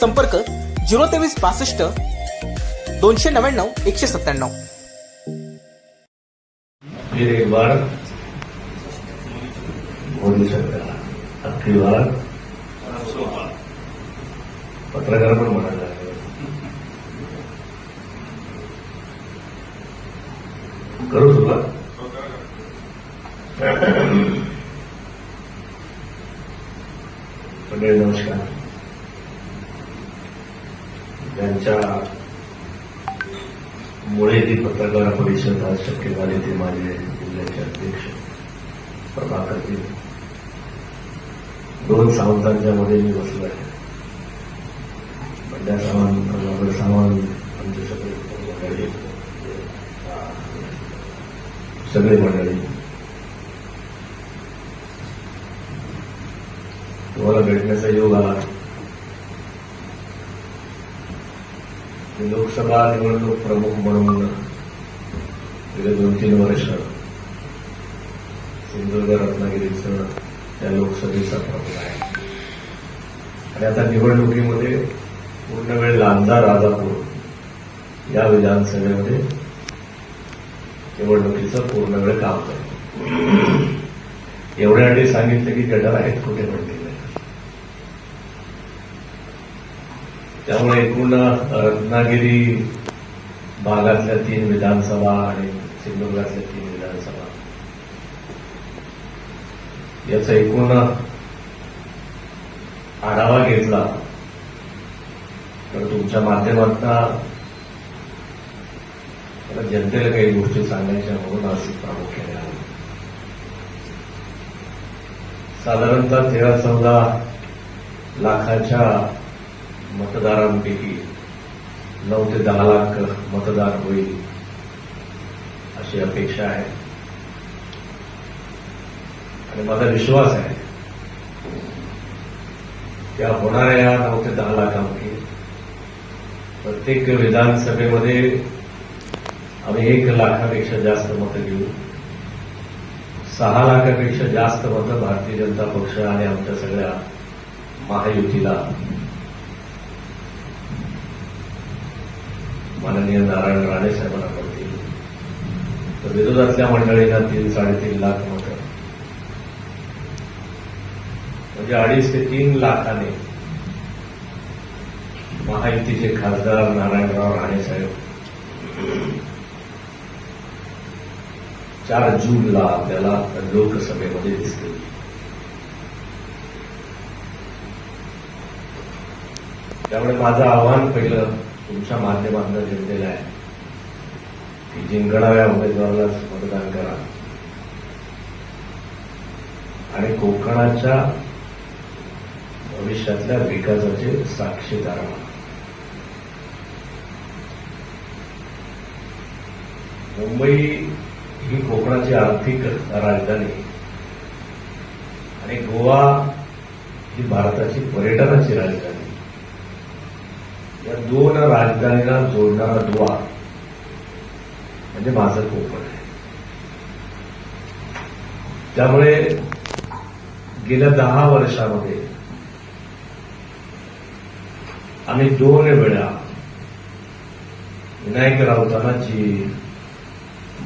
संपर्क झिरो तेवीस बासष्ट दोनशे नव्याण्णव एकशे सत्त्याण्णव. फिर एक बार. मोदी सरकार अख्खी बार. पत्रकार पण म्हणायला करू सुरुवात मंडळी नमस्कार ज्यांच्या मुळे ही पत्रकार परिषद आज शक्य झाली ते माझे जिल्ह्याचे अध्यक्ष प्रभाकरजी दोन सावंतांच्या मध्ये मी बसलो आहे बंड्या सावंत प्रभाकर सावंत आमचे सगळे मंडळी सगळे मंडळी तुम्हाला भेटण्याचा योग आला। लोकसभा निवडणूक प्रमुख म्हणून गेले दोन तीन वर्ष सिंधुदुर्ग रत्नागिरीचं त्या लोकसभेचा प्रमुख आहे. आणि आता निवडणुकीमध्ये पूर्ण वेळ लांजा राजापूर या विधानसभेमध्ये निवडणुकीचं पूर्ण वेळ काम करतो. एवढ्यासाठी सांगितलं की गटर आहेत कुठे म्हणतील त्यामुळे एकूण रत्नागिरी भागातल्या तीन विधानसभा आणि सिंधुदुर्गातल्या तीन विधानसभा. याचा एकूण आढावा घेतला. तर तुमच्या माध्यमातून जनतेला काही गोष्टी सांगायच्या म्हणून आज प्रामुख्याने आलो साधारणतः तेरा चौदा लाखाच्या मतदारांपैकी नऊ ते दहा लाख मतदार होईल. अशी अपेक्षा आहे. आणि माझा विश्वास आहे त्या होणाऱ्या या नऊ ते दहा लाखामध्ये प्रत्येक विधानसभेमध्ये आम्ही एक लाखापेक्षा जास्त मतं घेऊ. सहा लाखापेक्षा जास्त मतं भारतीय जनता पक्ष आणि आमच्या सगळ्या महायुतीला. माननीय नारायण राणे साहेबांना विरोधातल्या मंडळींना तीन साडेतीन लाख मतं म्हणजे अडीच ते तीन लाखाने महायुतीचे खासदार नारायणराव राणे साहेब चार जूनला आपल्याला लोकसभेमध्ये दिसतील. त्यामुळे माझं आव्हान पहिलं तुमच्या माध्यमातून घेतलेलं आहे. की जिंकणाऱ्या उमेदवारालाच मतदान करा आणि कोकणाच्या भविष्यातल्या विकासाचे साक्षीदार व्हा. मुंबई ही कोकणाची आर्थिक राजधानी आणि गोवा ही भारताची पर्यटनाची राजधानी या दोन राजधानीला जोडणारा दुवा म्हणजे माझं कोकण आहे. त्यामुळे गेल्या दहा वर्षामध्ये आम्ही दोन वेळा विनायक राऊतांना जी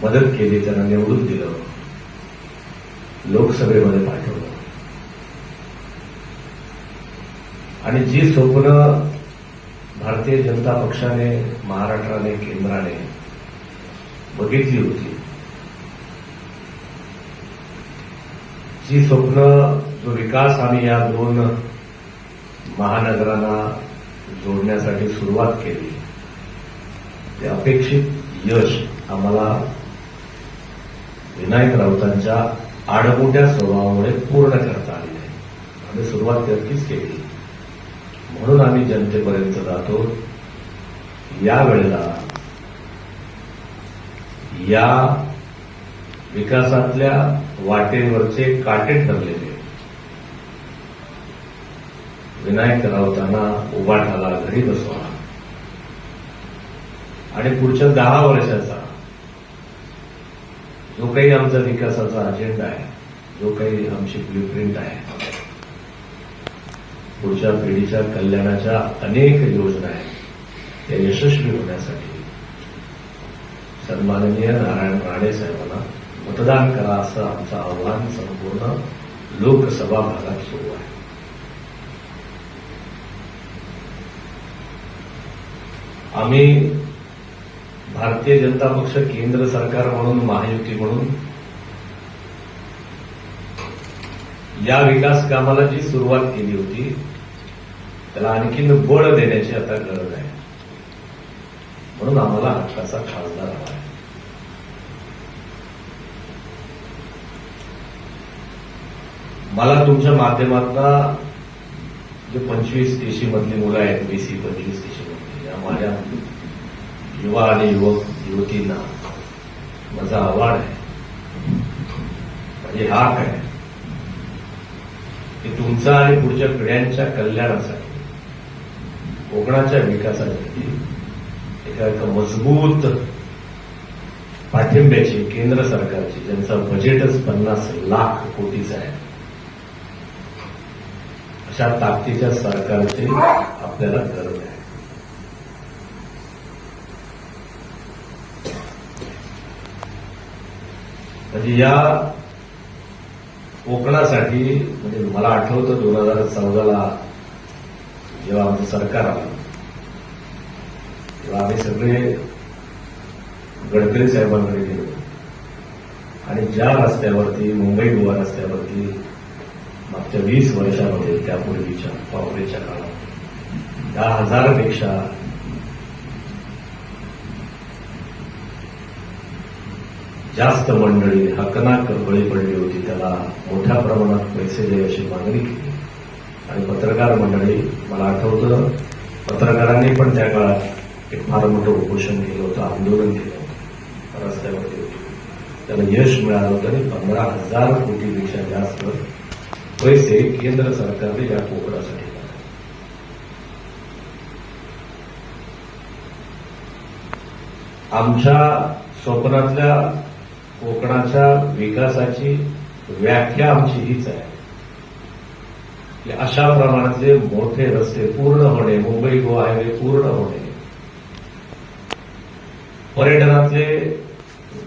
मदत केली त्यांना निवडून दिलं लोकसभेमध्ये पाठवलं. आणि जी स्वप्न भारतीय जनता पक्षाने महाराष्ट्राने केंद्राने बघितली होती. जी स्वप्न जो विकास आम्ही या दोन महानगरांना जोडण्यासाठी सुरुवात केली ते अपेक्षित यश आम्हाला विनायक राऊतांच्या आडमोठ्या स्वभावामुळे पूर्ण करता आली नाही आम्ही सुरुवात नक्कीच केली. म्हणून आम्ही जनतेपर्यंत जातो. यावेळेला या विकासातल्या वाटेवरचे काटे ठरलेले. विनायक राऊतांना उभाठाला घरी बसवा. आणि पुढच्या दहा वर्षाचा जो काही आमचा विकासाचा अजेंडा आहे जो काही आमची ब्ल्यूप्रिंट आहे पुढच्या पिढीच्या कल्याणाच्या अनेक योजना आहेत त्या यशस्वी होण्यासाठी सन्माननीय नारायण राणे साहेबांना मतदान करा असं आमचं आव्हान संपूर्ण लोकसभा भागात सुरू आहे. आम्ही भारतीय जनता पक्ष केंद्र सरकार म्हणून महायुती म्हणून या विकास कामाला जी सुरुवात केली होती त्याला आणखीन बळ देण्याची आता गरज आहे. म्हणून आम्हाला हक्काचा खासदार हवा आहे. मला तुमच्या माध्यमातून जे पंचवीस तीशी मधली मुलं आहेत बीसी पंचवीस तीशी मधली या माझ्या युवा आणि युवक युवतींना माझा आव्हान आहे. म्हणजे हाक आहे. की तुमचा आणि पुढच्या पिढ्यांच्या कल्याणासाठी कोकणाच्या विकासासाठी एका एका मजबूत पाठिंब्याची केंद्र सरकारची ज्यांचं बजेटच पन्नास लाख कोटीचं आहे. अशा ताकदीच्या सरकारची आपल्याला गरज आहे. म्हणजे या कोकणासाठी म्हणजे मला आठवतं दोन हजार चौदाला जेव्हा आमचं सरकार आलं तेव्हा आम्ही सगळे गडकरी साहेबांकडे गेलो. आणि ज्या रस्त्यावरती मुंबई गोवा रस्त्यावरती मागच्या वीस वर्षामध्ये त्यापूर्वीच्या काँग्रेसच्या काळात दहा हजारपेक्षा जास्त मंडळी हकनाक बळी पडली होती त्याला मोठ्या प्रमाणात पैसे दे अशी मागणी केली. आणि पत्रकार मंडळी मला आठवतं पत्रकारांनी पण त्या काळात फार मोठं उपोषण केलं होतं आंदोलन केलं होतं रस्त्यावरती त्याला यश मिळालं होतं आणि पंधरा हजार कोटीपेक्षा जास्त पैसे केंद्र सरकारने या कोकणासाठी आमच्या स्वप्नातल्या कोकणाच्या विकासाची व्याख्या आमची हीच आहे. की अशा प्रमाणातले मोठे रस्ते पूर्ण होणे मुंबई गोवा हायवे पूर्ण होणे पर्यटनातले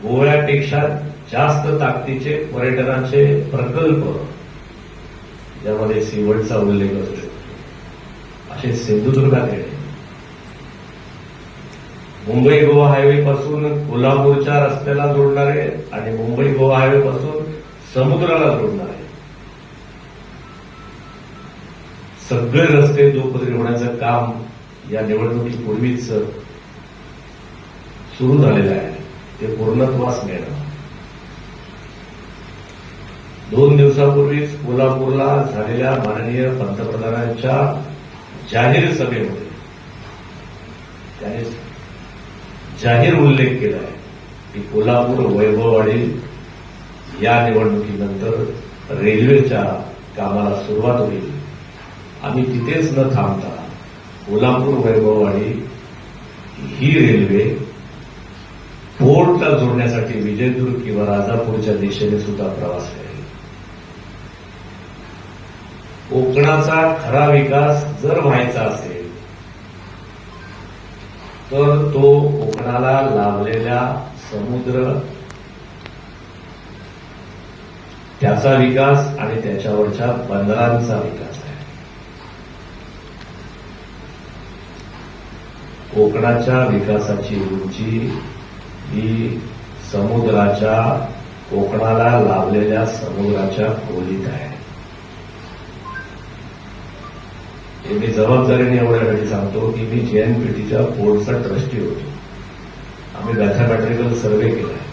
गोव्यापेक्षा जास्त ताकदीचे पर्यटनाचे प्रकल्प ज्यामध्ये सिवडचा उल्लेख असतो. असे सिंधुदुर्गात येणे मुंबई गोवा हायवे पासून कोल्हापूरच्या रस्त्याला जोडणारे आणि मुंबई गोवा हायवे पासून समुद्राला जोडणारे. सगळे रस्ते दुपदरी होण्याचं काम या निवडणुकीपूर्वीच सुरू झालेलं आहे. ते पूर्णत्वास मिळणं दोन दिवसापूर्वीच कोल्हापूरला झालेल्या माननीय पंतप्रधानांच्या जाहीर सभेमध्ये त्याने जाहीर उल्लेख केला आहे की कोल्हापूर वैभववाडी या निवडणुकीनंतर रेल्वेच्या कामाला सुरुवात होईल. आम्ही तिथेच न थांबता कोल्हापूर वैभववाडी ही रेल्वे पोर्टला जोडण्यासाठी विजयदुर्ग किंवा राजापूरच्या दिशेने सुद्धा प्रवास करेल. कोकणाचा खरा विकास जर व्हायचा असेल तर तो कोकणाला लाभलेल्या समुद्र त्याचा विकास आणि त्याच्यावरच्या बंदरांचा विकास आहे. कोकणाच्या विकासाची उंची ही समुद्राच्या कोकणाला लाभलेल्या समुद्राच्या खोलीत आहे. हे मी जबाबदारीने एवढ्यासाठी सांगतो की मी जेएनपीटीच्या बोर्डचा ट्रस्टी होतो. आम्ही मॅथमॅटिकल सर्वे केलाय.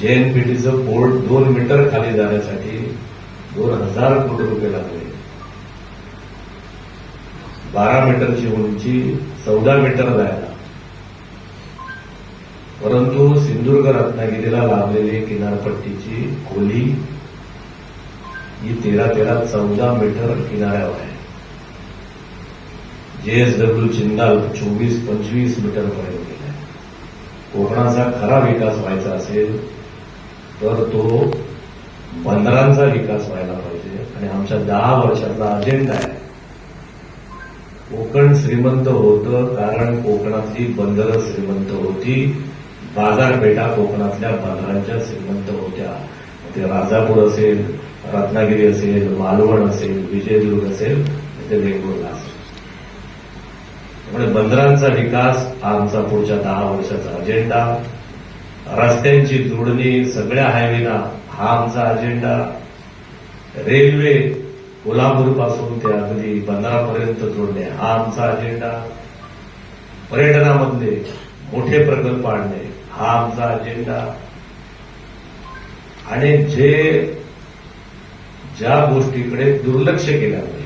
जेएनपीटीचं बोर्ड दोन मीटर खाली जाण्यासाठी दोन हजार कोटी रुपये लागले. बारा मीटरची उंची चौदा मीटर आहे परंतु सिंधुदुर्ग रत्नागिरीला लाभलेली किनारपट्टीची खोली ही तेरा तेरा चौदा मीटर किनाऱ्यावर आहे. जेएसडब्ल्यू चिंदाल चोवीस पंचवीस मीटर पर्यंत गेलाय कोकणाचा खरा विकास व्हायचा असेल तर तो बंदरांचा विकास व्हायला पाहिजे. आणि आमच्या दहा वर्षाचा अजेंडा आहे. कोकण श्रीमंत होतं कारण कोकणातली बंदरं श्रीमंत होती. बाजारपेठा कोकणातल्या बाजारांच्या श्रीमंत होत्या. ते राजापूर असेल रत्नागिरी असेल मालवण असेल विजयदुर्ग असेल ते वेंगुर्ला असेल. त्यामुळे बंदरांचा विकास हा आमचा पुढच्या दहा वर्षाचा अजेंडा रस्त्यांची जोडणी सगळ्या हायवेना हा आमचा अजेंडा रेल्वे कोल्हापूरपासून ते अगदी बंदरापर्यंत जोडणे हा आमचा अजेंडा पर्यटनामधले मोठे प्रकल्प आणणे. हा आमचा अजेंडा. आणि जे ज्या गोष्टीकडे दुर्लक्ष केल्यामुळे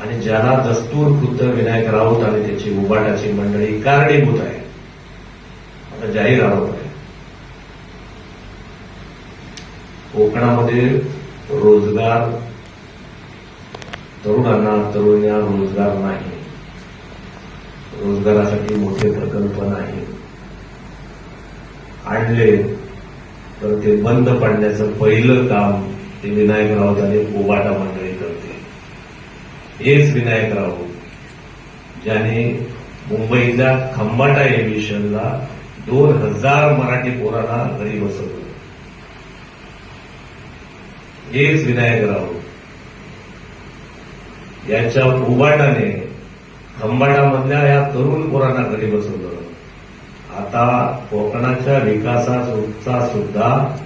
आणि ज्याला दस्तूर खुद्द विनायक राऊत आणि त्याची उबाटाची मंडळी कारणीभूत आहे आता जाहीर आरोप आहे. कोकणामध्ये रोजगार तरुणांना तरुणींना रोजगार नाही. रोजगारासाठी मोठे प्रकल्प नाही. आणले तर ते बंद पडण्याचं पहिलं काम ते विनायक राऊत आणि ओबाटा मंडळी करते हेच विनायक राऊत ज्याने मुंबईतल्या खंबाटा एव्हिशनला दोन हजार मराठी पोरांना घरी बसवलं. हेच विनायक राऊत याच्या उबाटाने खंबाटामधल्या या तरुण पोरांना घरी बसवलं आता कोकणाच्या विकासाचा सुद्धा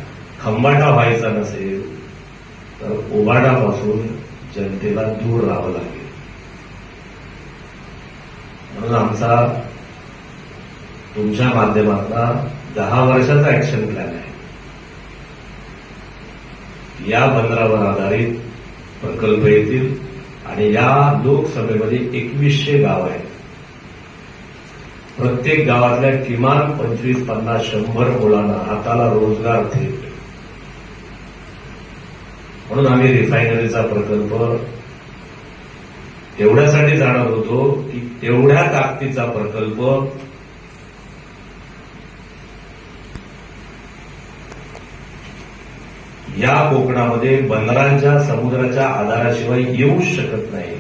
खंबाटा व्हायचा नसेल तर उबाटापासून जनतेला दूर राहावं लागेल. म्हणून आमचा तुमच्या माध्यमातला दहा वर्षाचा ऍक्शन प्लॅन आहे. या बंदरावर आधारित प्रकल्प येतील. आणि या लोकसभेमध्ये एकवीसशे गाव आहेत. प्रत्येक गावातल्या किमान पंचवीस पन्नास शंभर मुलांना हाताला रोजगार थेट. म्हणून आम्ही रिफायनरीचा प्रकल्प एवढ्यासाठी जाणार होतो की तेवढ्या ताकदीचा प्रकल्प या कोकणामध्ये बंदरांच्या समुद्राच्या आधाराशिवाय येऊच शकत नाही.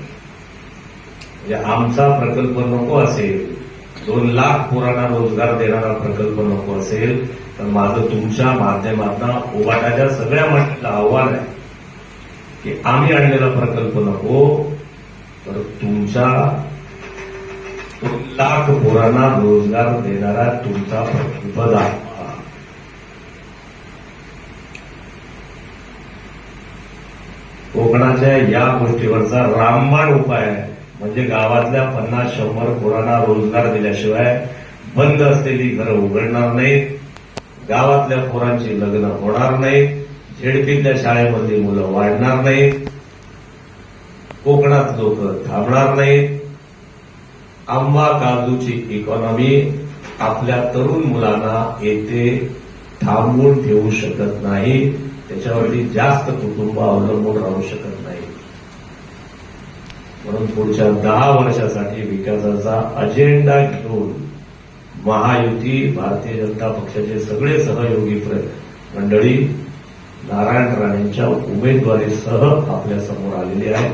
म्हणजे आमचा प्रकल्प नको असेल दोन लाख पोरांना रोजगार देणारा प्रकल्प नको असेल तर माझं तुमच्या माध्यमातून ओबाटाच्या सगळ्या मंडळीला आव्हान आहे की आम्ही आणलेला प्रकल्प नको तर तुमच्या दोन लाख पोरांना रोजगार देणारा तुमचा प्रकल्प दाखवा कोकणाच्या या गोष्टीवरचा रामबाण उपाय आहे. म्हणजे गावातल्या पन्नास शंभर पोरांना रोजगार दिल्याशिवाय बंद असलेली घरं उघडणार नाहीत. गावातल्या पोरांची लग्न होणार नाहीत. झेडपीतल्या शाळेमधली मुलं वाढणार नाहीत. कोकणात लोक थांबणार नाहीत. आंबा काजूची इकॉनॉमी आपल्या तरुण मुलांना येथे थांबवून ठेवू शकत नाही. त्याच्यावरती जास्त कुटुंब अवलंबून राहू शकत नाही. म्हणून पुढच्या दहा वर्षासाठी विकासाचा अजेंडा घेऊन महायुती भारतीय जनता पक्षाचे सगळे सहयोगी मंडळी नारायण राणेंच्या उमेदवारीसह आपल्यासमोर आलेली आहे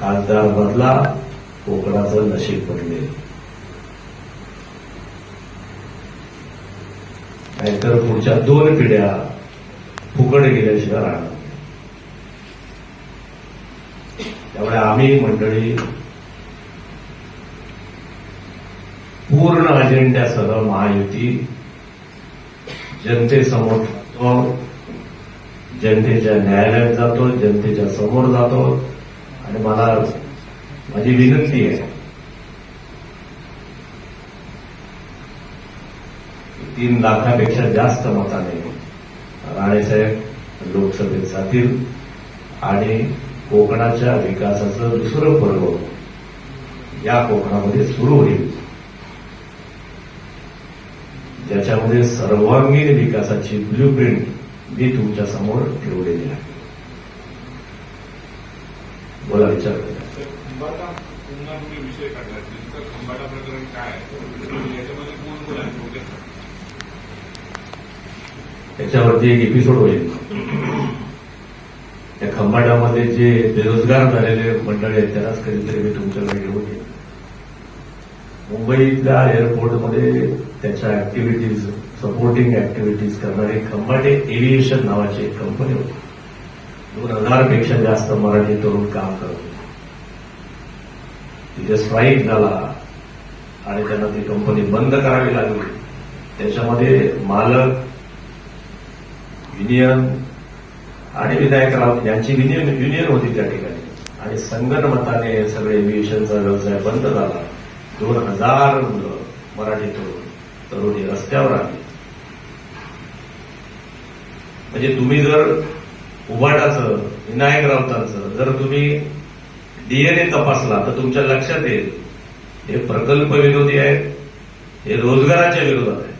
खासदार बदला कोकणाचं नशीब बदलेल नाहीतर पुढच्या दोन पिढ्या फुकट गेल्याशिवाय राहणार त्यामुळे आम्ही मंडळी पूर्ण अजेंड्यासह महायुती जनतेसमोर जातो जनतेच्या न्यायालयात जातो जनतेच्या समोर जातो. आणि मला माझी विनंती आहे तीन लाखापेक्षा जास्त मताने राणेसाहेब लोकसभेत जातील आणि कोकणाच्या विकासाचं दुसरं पर्व या कोकणामध्ये सुरू होईल. ज्याच्यामध्ये सर्वांगीण विकासाची ब्ल्यूप्रिंट मी तुमच्यासमोर ठेवलेली आहे. बोला विचार करा. खंबाटा विषय काढला? प्रकरण काय याच्यामध्ये कोण कोण आहे थोडक्यात सांगा. त्याच्यावरती एक एपिसोड होईल. त्या खंबाटामध्ये जे बेरोजगार झालेले मंडळी आहेत त्यालाच कधीतरी मी तुमच्याकडे घेऊन येईल मुंबईतल्या एअरपोर्टमध्ये त्याच्या ऍक्टिव्हिटीज सपोर्टिंग ऍक्टिव्हिटीज करणारे खंबाटे एव्हिएशन नावाची एक कंपनी होती. दोन हजारपेक्षा जास्त मराठी तरुण काम करत होते. तिथे स्ट्राईक झाला आणि त्यांना ती कंपनी बंद करावी लागली. त्याच्यामध्ये मालक युनियन आणि विनायक राऊत यांची युनियन युनियन होती त्या ठिकाणी. आणि संगणमताने सगळे एव्हिएशनचा व्यवसाय बंद झाला. दोन हजार मुलं मराठी तरुण तरुणी रस्त्यावर आली. म्हणजे तुम्ही जर उभाटाचं विनायक राऊतांचं जर तुम्ही डीएनए तपासला तर तुमच्या लक्षात येईल हे प्रकल्प विरोधी आहेत हे रोजगाराच्या विरोधात आहे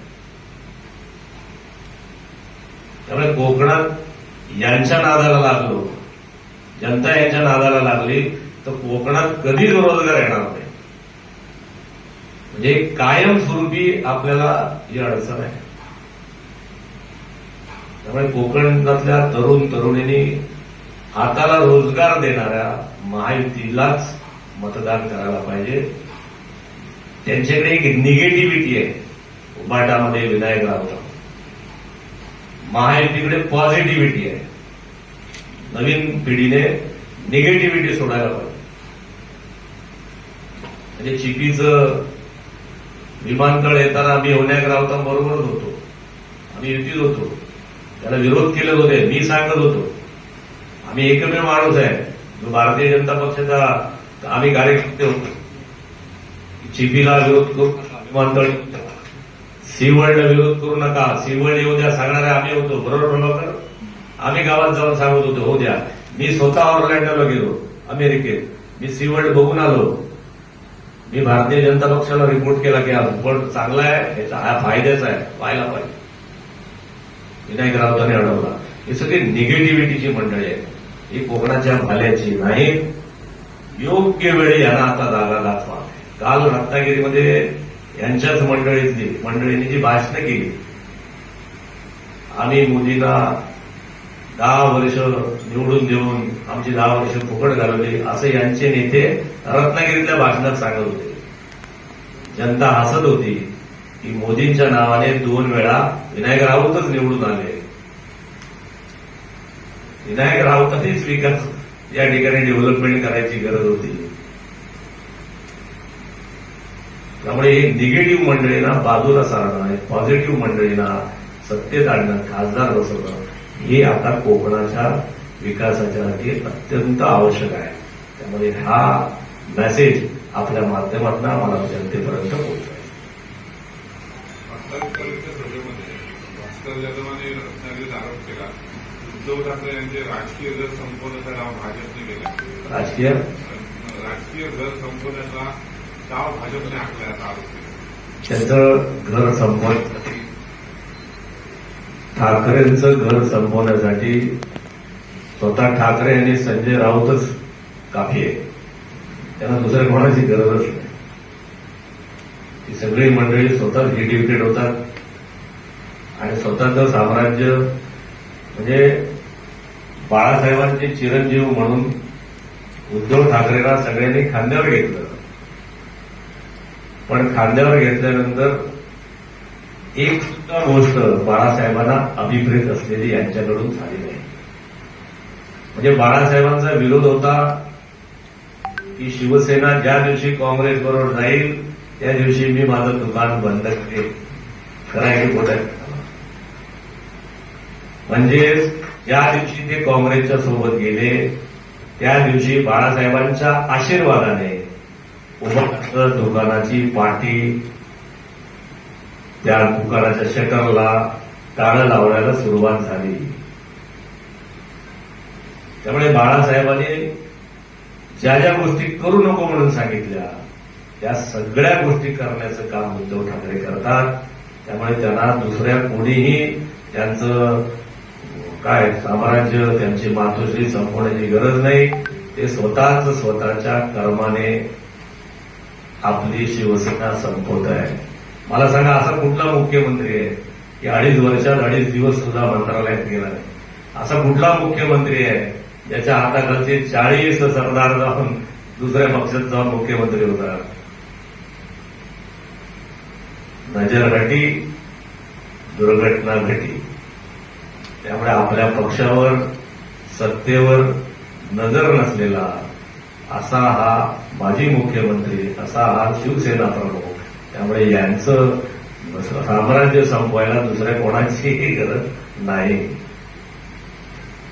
त्यामुळे कोकणात यांच्या नादाला लागलो. जनता यांच्या नादाला लागली तर कोकणात कधीच रोजगार येणार नाही? म्हणजे कायमस्वरूपी आपल्याला ही अडचण आहे. त्यामुळे कोकणातल्या तरुण तरुणींनी हाताला रोजगार देणाऱ्या महायुतीलाच मतदान करायला पाहिजे. त्यांच्याकडे एक निगेटिव्हिटी आहे. उभाटामध्ये विनायक राऊत. महायुतीकडे पॉझिटिव्हिटी आहे. नवीन पिढीने निगेटिव्हिटी सोडायला पाहिजे. म्हणजे चिपीचं विमानतळ येताना आम्ही विनायक राऊतांबरोबरच होतो. आम्ही युतीत होतो. त्याला विरोध केले होते मी सांगत होतो. आम्ही एकमेव माणूस आहे. जो भारतीय जनता पक्षाचा आम्ही कार्यकर्ते होतो. चिपीला विरोध करू विमानतळ येऊ विरोध करू नका. सीवर्ल्ड येऊ द्या. सांगणारे आम्ही होतो. बरोबर प्रभाकर आम्ही गावात जाऊन सांगत होतो. हो द्या. मी स्वतः ऑरलँडोला गेलो. अमेरिकेत. मी सीवर्ल्ड बघून आलो. मी भारतीय जनता पक्षाला रिपोर्ट केला की पण चांगला आहे. याचा हा फायद्याचा आहे. व्हायला पाहिजे. विनायक राऊतांनी अडवला. ही सगळी निगेटिव्हिटीची मंडळी आहे ही कोकणाच्या भाल्याची नाही. योग्य वेळी यांना आता जागा दाखवा. काल रत्नागिरीमध्ये यांच्याच मंडळीतली मंडळींनी जी भाषणं केली. आम्ही मोदींना दहा वर्ष निवडून देऊन आमची दहा वर्ष फुकट घालवली असं यांचे नेते रत्नागिरीतल्या भाषणात सांगत होते. जनता हसत होती की मोदींच्या नावाने दोन वेळा विनायक राऊतच निवडून आले. विनायक राऊतांनीच विकास या ठिकाणी डेव्हलपमेंट करायची गरज होती. त्यामुळे हे निगेटिव्ह मंडळींना बाजूला सारणं पॉझिटिव्ह मंडळींना सत्तेत आणणं खासदार बसवणं हे आता कोकणाच्या विकासाच्यासाठी अत्यंत आवश्यक आहे. त्यामुळे हा मेसेज आपल्या माध्यमातून आम्हाला जनतेपर्यंत पोहोचवायचा आतापर्यंत सभेमध्ये भास्कर जाधवाने रत्नागिरीत आरोप केला. उद्धव ठाकरे यांचे राजकीय घर संपवण्याचा डाव भाजपने केला. राजकीय? राजकीय घर संपवण्याचा गाव भाजपने आपल्याला आरोप घर संपवण्यासाठी ठाकरेंचं घर संपवण्यासाठी स्वतः ठाकरे आणि संजय राऊतच काफी आहे त्यांना दुसऱ्या कोणाची गरजच नाही. ती सगळी मंडळी स्वतःच डिडिकेट होतात. आणि स्वतःचं साम्राज्य म्हणजे बाळासाहेबांचे चिरंजीव म्हणून उद्धव ठाकरेला सगळ्यांनी खांद्यावर घेतलं. पण खांद्यावर घेतल्यानंतर एक सुद्धा गोष्ट बाळासाहेबांना अभिप्रेत असलेली यांच्याकडून झाली नाही म्हणजे बाळासाहेबांचा विरोध होता की शिवसेना ज्या दिवशी काँग्रेस बरोबर जाईल त्या दिवशी मी माझं दुकान बंद करेन. खरं आहे की म्हणजे ज्या दिवशी ते काँग्रेसच्या सोबत गेले त्या दिवशी बाळासाहेबांच्या आशीर्वादाने उभा दुकानाची पाठी त्या दुकानाच्या शटरला टाळं लावण्याला सुरुवात झाली. त्यामुळे बाळासाहेबांनी ज्या ज्या गोष्टी करू नको म्हणून सांगितल्या त्या सगळ्या गोष्टी करण्याचं काम उद्धव ठाकरे करतात. त्यामुळे त्यांना दुसऱ्या कोणीही त्यांचं काय साम्राज्य त्यांची मातोश्री संपवण्याची गरज नाही. ते स्वतःच स्वतःच्या कर्माने आपली शिवसेना संपवत आहे. मला सांगा असा कुठला मुख्यमंत्री आहे? की अडीच वर्षात अडीच दिवस सुद्धा मंत्रालयात गेला नाही. असा कुठला मुख्यमंत्री आहे ज्याच्या हाताखालचे चाळीस सरदार जाऊन दुसऱ्या पक्षात जाऊन मुख्यमंत्री होता नजर घटी दुर्घटना घटी. त्यामुळे आपल्या पक्षावर सत्तेवर नजर नसलेला असा हा माजी मुख्यमंत्री असा हा शिवसेना प्रमुख. त्यामुळे यांचं साम्राज्य संपवायला दुसऱ्या कोणाचीही गरज नाही.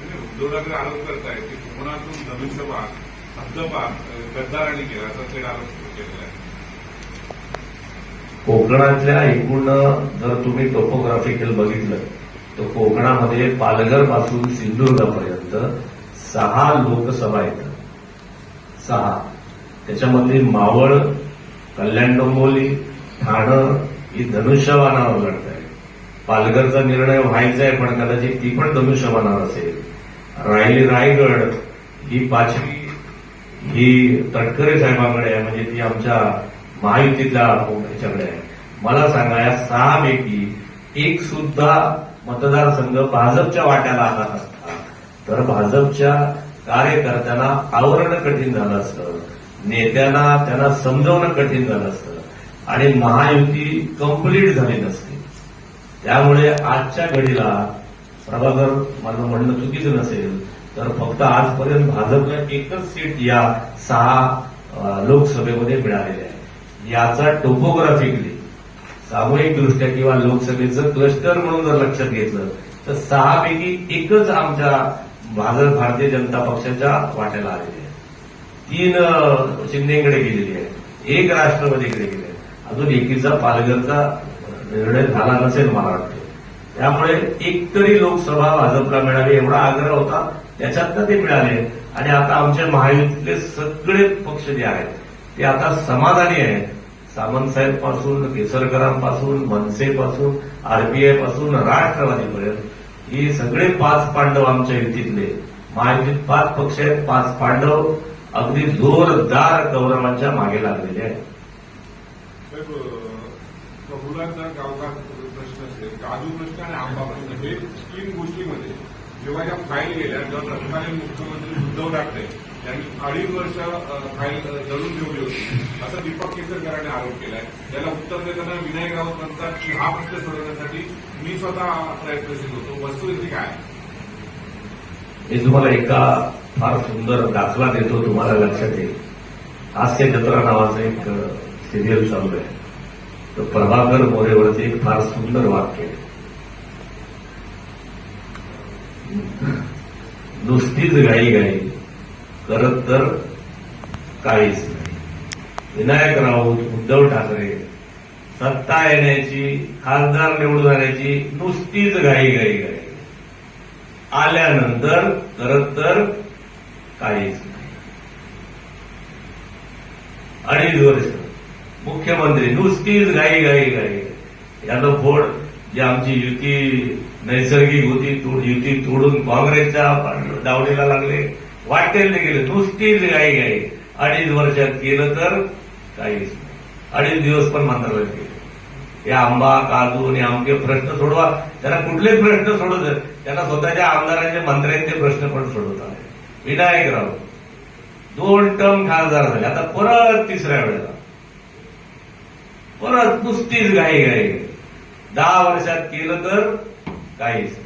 म्हणजे उद्धव ठाकरे आरोप करतायत की कोकणातून धनुष्यबाग हद्दपार गद्दारांनी केला असा ते आरोप केलेला आहे. कोकणातल्या एकूण जर तुम्ही टोपोग्राफिकल बघितलं तर कोकणामध्ये पालघरपासून सिंधुदुर्गापर्यंत सहा लोकसभा येतात सहा. त्याच्यामधली मावळ कल्याण डोंबोली ठाणं ही धनुष्यबाणावर लढत आहे पालघरचा निर्णय व्हायचा आहे पण कदाचित ती पण धनुष्यबाणावर असेल. राहिली रायगड ही पाचवी ही तटकरे साहेबांकडे आहे म्हणजे ती आमच्या महायुतीतल्या ह्याच्याकडे आहे. मला सांगा या सहापैकी एक सुद्धा मतदारसंघ भाजपच्या वाट्याला आला नसता. तर भाजपच्या कार्यकर्त्यांना आवरणं कठीण झालं असतं. नेत्यांना त्यांना समजवणं कठीण झालं असतं. आणि महायुती कंप्लीट झाली नसते. त्यामुळे आजच्या घडीला प्रभाकर माझं म्हणणं चुकीचं नसेल तर फक्त आजपर्यंत भाजपला एकच सीट या सहा लोकसभेमध्ये मिळालेली आहे. याचा टोपोग्राफिकली सामूहिकदृष्ट्या किंवा लोकसभेचं क्लस्टर म्हणून जर लक्षात घेतलं तर सहापैकी एकच आमच्या भाजप भारतीय जनता पक्षाच्या वाट्याला आलेली आहे तीन शिंदेकडे गेलेली आहे एक राष्ट्रवादीकडे गेले अजून एकीचा पालघरचा निर्णय झाला नसेल मला वाटतं. त्यामुळे एक तरी लोकसभा भाजपला मिळाली एवढा आग्रह होता. त्याच्यातनं ते मिळाले. आणि आता आमच्या महायुतीतले सगळे पक्ष जे आहेत ते आता समाधानी आहेत. सामंतसाहेबपासून केसरकरांपासून मनसेपासून आरपीआयपासून राष्ट्रवादीपर्यंत. हे सगळे पाच पांडव आमच्या युतीतले. महायुतीत पाच पक्ष आहेत पाच पांडव अगदी जोरदार गौरवांच्या मागे लागलेले आहेत. साहेब प्रश्न असेल काजू प्रश्न आणि आंबा प्रश्न हे तीन गोष्टीमध्ये जेव्हा या फाईल गेल्या तेव्हा तत्कालीन मुख्यमंत्री उद्धव ठाकरे यांनी अडीच वर्ष फाईल याला उत्तर देताना विनायक राऊत म्हणतात की हा प्रश्न सोडवण्यासाठी मी स्वतः प्रयत्नशील होतो. वस्तुस्थिती काय? मी तुम्हाला एका फार सुंदर दाखला देतो तुम्हाला लक्षात येईल. हास्य जत्रा नावाचं एक सिरियल चालू आहे. तर प्रभाकर मोरेवरचे एक फार सुंदर वाक्य आहे. नुसतीच घाई घाई करत तर काहीच नाही. विनायक राऊत उद्धव ठाकरे सत्ता येण्याची खासदार निवडून जाण्याची नुसतीच घाई घाई घाई. आल्यानंतर करत तर काहीच नाही. अडीच वर्ष मुख्यमंत्री नुसतीच घाई घाई घाई. यानं फोड जी आमची युती नैसर्गिक होती युती तोडून काँग्रेसच्या दावणीला लागले. वाटेल गेले नुसतीच घाई घाई. अडीच वर्षात केलं तर काहीच अडीच दिवस पण मंत्रालयात गेले. हे आंबा काजू आणि आमचे प्रश्न सोडवा. त्यांना कुठले प्रश्न सोडवत त्यांना स्वतःच्या आमदारांचे मंत्र्यांचे प्रश्न पण सोडवत आहे विनायक राव दोन टर्म खासदार झाले. आता परत तिसऱ्या वेळेला. परत नुसतीच घाई घाई दहा वर्षात केलं तर काहीच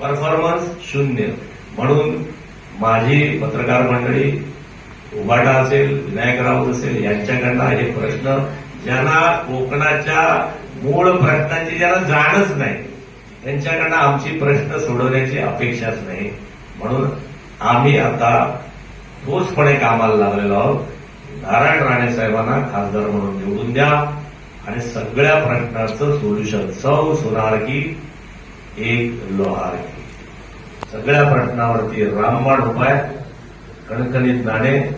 परफॉर्मन्स शून्य. म्हणून माझी पत्रकार मंडळी उबाटा असेल विनायक राऊत असेल यांच्याकडनं हे प्रश्न ज्यांना कोकणाच्या मूळ प्रश्नांची ज्यांना जाणच नाही त्यांच्याकडनं आमची प्रश्न सोडवण्याची अपेक्षाच नाही. म्हणून आम्ही आता ठोसपणे कामाला लागलेलो आहोत. नारायण राणे साहेबांना खासदार म्हणून निवडून द्या आणि सगळ्या प्रश्नाचं सोल्युशन सौ सुनार की एक लोहार की. सगळ्या प्रश्नावरती रामबाण उपाय कणकणीत नाणे